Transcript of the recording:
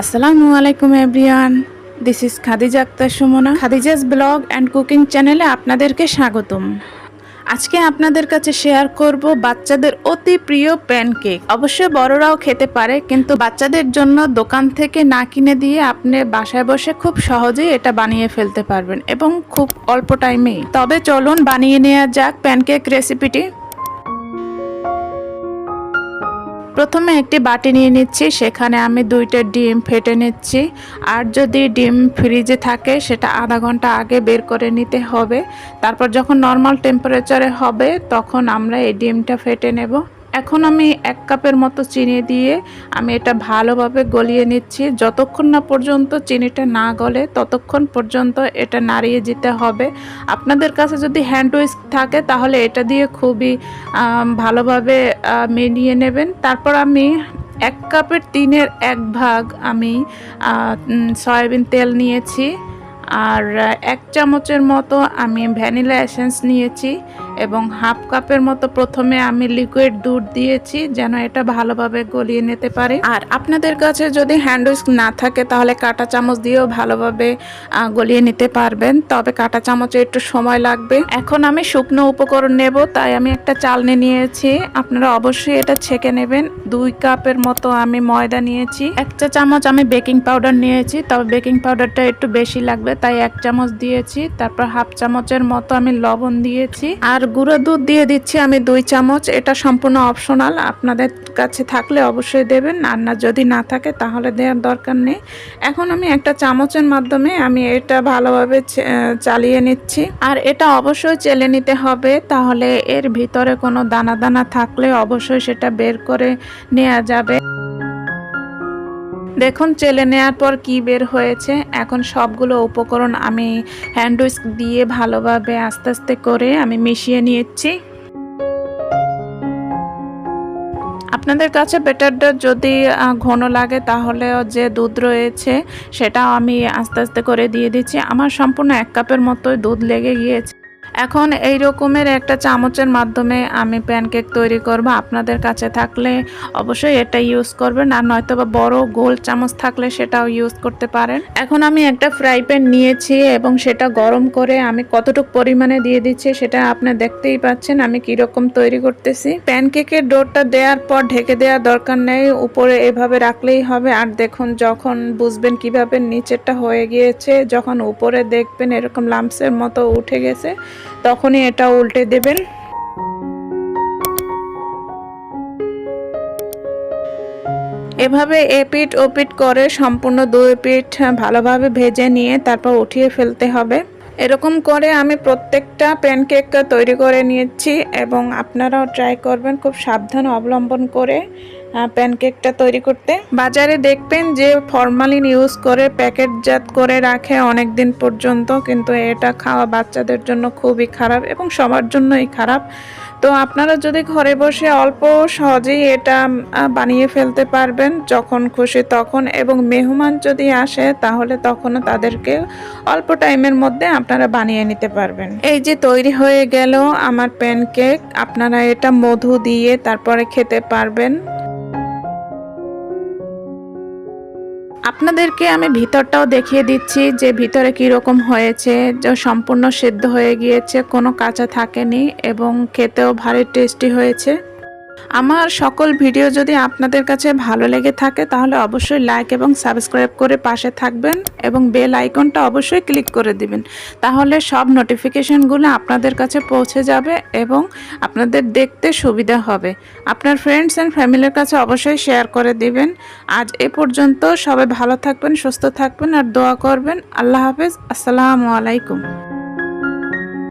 আসসালামু আলাইকুম everyone this is Khadija Akter Sumona Khadija's blog and cooking চ্যানেলে আপনাদেরকে স্বাগতম। আজকে আপনাদের কাছে শেয়ার করব বাচ্চাদের অতি প্রিয় প্যানকেক অবশ্যই বড়রাও খেতে পারে, কিন্তু বাচ্চাদের জন্য দোকান থেকে না কিনে দিয়ে আপনি বাসায় বসে খুব সহজেই এটা বানিয়ে ফেলতে পারবেন, এবং খুব অল্প টাইমেই তবে চলুন বানিয়ে নেওয়া যাক প্যানকেক রেসিপিটি প্রথমে একটি বাটি নিয়ে নিচ্ছি, সেখানে আমি দুইটা ডিম ফেটে নিচ্ছি। আর যদি ডিম ফ্রিজে থাকে, সেটা আধা ঘণ্টা আগে বের করে নিতে হবে। তারপর যখন নর্মাল টেম্পারেচারে হবে, তখন আমরা এই ডিমটা ফেটে নেব। এখন আমি এক কাপের মতো চিনি দিয়ে আমি এটা ভালোভাবে গলিয়ে নিচ্ছি। যতক্ষণ না পর্যন্ত চিনিটা না গলে, ততক্ষণ পর্যন্ত এটা নাড়িয়ে যেতে হবে। আপনাদের কাছে যদি হ্যান্ড উইস্ক থাকে, তাহলে এটা দিয়ে খুবই ভালোভাবে মিলিয়ে নেবেন। তারপর আমি এক কাপের তিনের এক ভাগ আমি সয়াবিন তেল নিয়েছি। আর এক চামচের মতো আমি ভ্যানিলা এসেন্স নিয়েছি। এবং হাফ কাপের মতো প্রথমে আমি লিকুইড দুধ দিয়েছি যেন এটা ভালোভাবে গলিয়ে নিতে পারে। আর আপনাদের কাছে যদি হ্যান্ড উইস্ক না থাকে, তাহলে কাঁটা চামচ দিয়েও ভালোভাবে গলিয়ে নিতে পারবেন। তবে কাঁটা চামচে একটু সময় লাগবে। এখন আমি শুকনো উপকরণ নেব, তাই আমি একটা চালনি নিয়েছি। আপনারা অবশ্যই এটা ছেঁকে নেবেন। দুই কাপের মতো আমি ময়দা নিয়েছি। এক চা চামচ আমি বেকিং পাউডার নিয়েছি, তবে বেকিং পাউডারটা একটু বেশি লাগবে, তাই এক চামচ দিয়েছি। তারপর হাফ চামচের মতো আমি লবণ দিয়েছি। আর গুঁড়ো দুধ দিয়ে দিচ্ছি আমি দুই চামচ। এটা সম্পূর্ণ অপশনাল আপনাদের কাছে থাকলে অবশ্যই দেবেন। আর না, যদি না থাকে তাহলে দেওয়ার দরকার নেই। এখন আমি একটা চামচের মাধ্যমে আমি এটা ভালোভাবে চালিয়ে নিচ্ছি। আর এটা অবশ্যই চেলে নিতে হবে। তাহলে এর ভিতরে কোনো দানা দানা থাকলে অবশ্যই সেটা বের করে নেওয়া যাবে। দেখুন, চেলে নেওয়ার পর কি বের হয়েছে? এখন সবগুলো উপকরণ আমি হ্যান্ড উইস্ক দিয়ে ভালোভাবে আস্তে আস্তে করে আমি মিশিয়ে নিয়েছি। আপনাদের কাছে বেটারটা যদি ঘন লাগে তাহলে যে দুধ রয়েছে সেটাও আমি আস্তে আস্তে করে দিয়ে দিচ্ছি। আমার সম্পূর্ণ এক কাপের মতোই দুধ লেগে গিয়েছে। এখন এই রকমের একটা চামচের মাধ্যমে আমি প্যানকেক তৈরি করব। আপনাদের কাছে থাকলে অবশ্যই এটা ইউজ করবেন। আর নয়তো বা বড় গোল চামচ থাকলে সেটাও ইউজ করতে পারেন। এখন আমি একটা ফ্রাই প্যান নিয়েছি এবং সেটা গরম করে আমি কতটুকু পরিমাণে দিয়ে দিচ্ছি সেটা আপনি দেখতেই পাচ্ছেন আমি কীরকম তৈরি করতেছি। প্যানকেকের ডোরটা দেওয়ার পর ঢেকে দেওয়ার দরকার নেই। উপরে এভাবে রাখলেই হবে। আর দেখুন, যখন বুঝবেন কীভাবে নিচেরটা হয়ে গিয়েছে, যখন উপরে দেখবেন এরকম লাম্পসের মতো উঠে গেছে তখনই এটা উল্টে দেবেন। এভাবে এপিট ওপিট করে সম্পূর্ণ দুই পিঠ ভালোভাবে ভেজে নিয়ে তারপর উঠিয়ে ফেলতে হবে। এরকম করে আমি প্রত্যেকটা প্যানকেক তৈরি করে নিয়েছি এবং আপনারাও ট্রাই করবেন খুব সাবধান অবলম্বন করে প্যানকেকটা তৈরি করতে। বাজারে দেখবেন যে ফরমালিন ইউজ করে, প্যাকেটজাত করে রাখে অনেক দিন পর্যন্ত, কিন্তু এটা খাওয়া বাচ্চাদের জন্য খুবই খারাপ এবং সবার জন্যই খারাপ। তো আপনারা যদি ঘরে বসে অল্প সহজেই এটা বানিয়ে ফেলতে পারবেন যখন খুশি তখন এবং মেহমান যদি আসে তাহলে তখনও তাদেরকে অল্প টাইমের মধ্যে আপনারা বানিয়ে নিতে পারবেন। এই যে তৈরি হয়ে গেল আমার প্যানকেক আপনারা এটা মধু দিয়ে তারপরে খেতে পারবেন। আপনাদেরকে আমি ভিতরটাও দেখিয়ে দিচ্ছি যে ভিতরে কি রকম হয়েছে, যে সম্পূর্ণ সেদ্ধ হয়ে গিয়েছে, কোনো কাঁচা থাকেনি এবং খেতেও ভারী টেস্টি হয়েছে। আমার সকল ভিডিও যদি আপনাদের কাছে ভালো লেগে থাকে, তাহলে অবশ্যই লাইক এবং সাবস্ক্রাইব করে পাশে থাকবেন এবং বেল আইকনটা অবশ্যই ক্লিক করে দিবেন। তাহলে সব নোটিফিকেশনগুলো আপনাদের কাছে পৌঁছে যাবে এবং আপনাদের দেখতে সুবিধা হবে। আপনার ফ্রেন্ডস অ্যান্ড ফ্যামিলির কাছে অবশ্যই শেয়ার করে দিবেন। আজ এ পর্যন্ত সবাই ভালো থাকবেন, সুস্থ থাকবেন আর দোয়া করবেন। আল্লাহ হাফেজ, আসসালামু আলাইকুম।